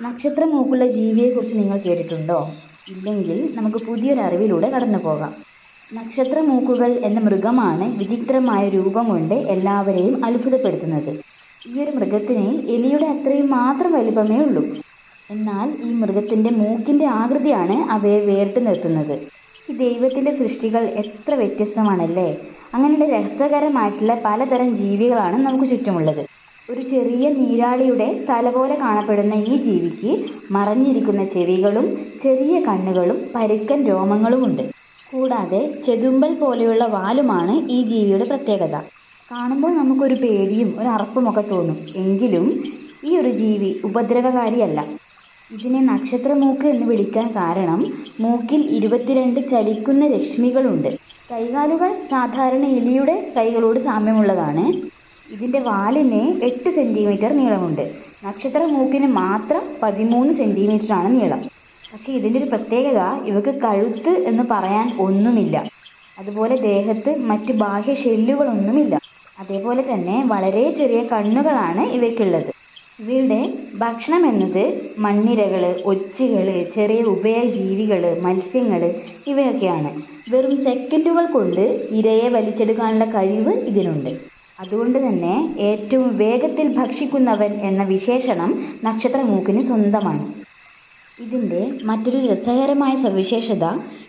നക്ഷത്രമൂക്കുള്ള ജീവിയെക്കുറിച്ച് നിങ്ങൾ കേട്ടിട്ടുണ്ടോ? ഇല്ലെങ്കിൽ നമുക്ക് പുതിയൊരു അറിവിലൂടെ കടന്നു പോകാം നക്ഷത്രമൂക്കുകൾ എന്ന മൃഗമാണ് വിചിത്രമായ രൂപം കൊണ്ട് എല്ലാവരെയും അത്ഭുതപ്പെടുത്തുന്നത്. ഈ ഒരു മൃഗത്തിന് എലിയുടെ അത്രയും മാത്രം വലിപ്പമേ ഉള്ളൂ. എന്നാൽ ഈ മൃഗത്തിന്റെ മൂക്കിന്റെ ആകൃതിയാണ് അവയെ വേറിട്ട് നിർത്തുന്നത്. ഈ ദൈവത്തിന്റെ സൃഷ്ടികൾ എത്ര വ്യത്യസ്തമാണല്ലേ? അങ്ങനെയുള്ള രസകരമായിട്ടുള്ള പലതരം ജീവികളാണ് നമുക്ക് ചുറ്റുമുള്ളത്. ഒരു ചെറിയ നീരാളിയുടെ തല പോലെ കാണപ്പെടുന്ന ഈ ജീവിക്ക് മറഞ്ഞിരിക്കുന്ന ചെവികളും ചെറിയ കണ്ണുകളും പരുക്കൻ രോമങ്ങളുമുണ്ട്. കൂടാതെ ചെതുമ്പൽ പോലെയുള്ള വാലുമാണ് ഈ ജീവിയുടെ പ്രത്യേകത. കാണുമ്പോൾ നമുക്കൊരു പേടിയും ഒരു അറപ്പുമൊക്കെ തോന്നും. എങ്കിലും ഈ ഒരു ജീവി ഉപദ്രവകാരിയല്ല. ഇതിനെ നക്ഷത്രമൂക്ക് എന്ന് വിളിക്കാൻ കാരണം മൂക്കിൽ ഇരുപത്തിരണ്ട് ചലിക്കുന്ന രശ്മികളുണ്ട്. കൈകാലുകൾ സാധാരണ എലിയുടെ കൈകളോട് സാമ്യമുള്ളതാണ്. ഇതിന്റെ വാലിന് എട്ട് സെന്റിമീറ്റർ നീളമുണ്ട്. നക്ഷത്ര മൂക്കിന് മാത്രം പതിമൂന്ന് സെന്റിമീറ്ററാണ് നീളം. പക്ഷേ ഇതിന്റെ ഒരു പ്രത്യേകത ഇവക്ക് കഴുത്ത് എന്ന് പറയാൻ ഒന്നുമില്ല. അതുപോലെ ദേഹത്ത് മറ്റ് ബാഹ്യ ഷെല്ലുകളൊന്നുമില്ല. അതേപോലെ തന്നെ വളരെ ചെറിയ കണ്ണുകളാണ് ഇവയ്ക്കുള്ളത്. ഇവയുടെ ഭക്ഷണം എന്നത് മണ്ണിരകൾ ഒച്ചുകൾ ചെറിയ ഉഭയജീവികൾ മത്സ്യങ്ങൾ ഇവയൊക്കെയാണ്. വെറും സെക്കൻഡുകൾ കൊണ്ട് ഇരയെ വലിച്ചെടുക്കാനുള്ള കഴിവ് ഇതിനുണ്ട്. അതുകൊണ്ട് തന്നെ ഏറ്റവും വേഗത്തിൽ ഭക്ഷിക്കുന്നവൻ എന്ന വിശേഷണം നക്ഷത്രമൂക്കിന് സ്വന്തമാണ്. ഇതിന്റെ മറ്റൊരു രസകരമായ സവിശേഷത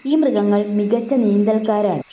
ഈ മൃഗങ്ങൾ മികച്ച നീന്തൽക്കാരാണ്.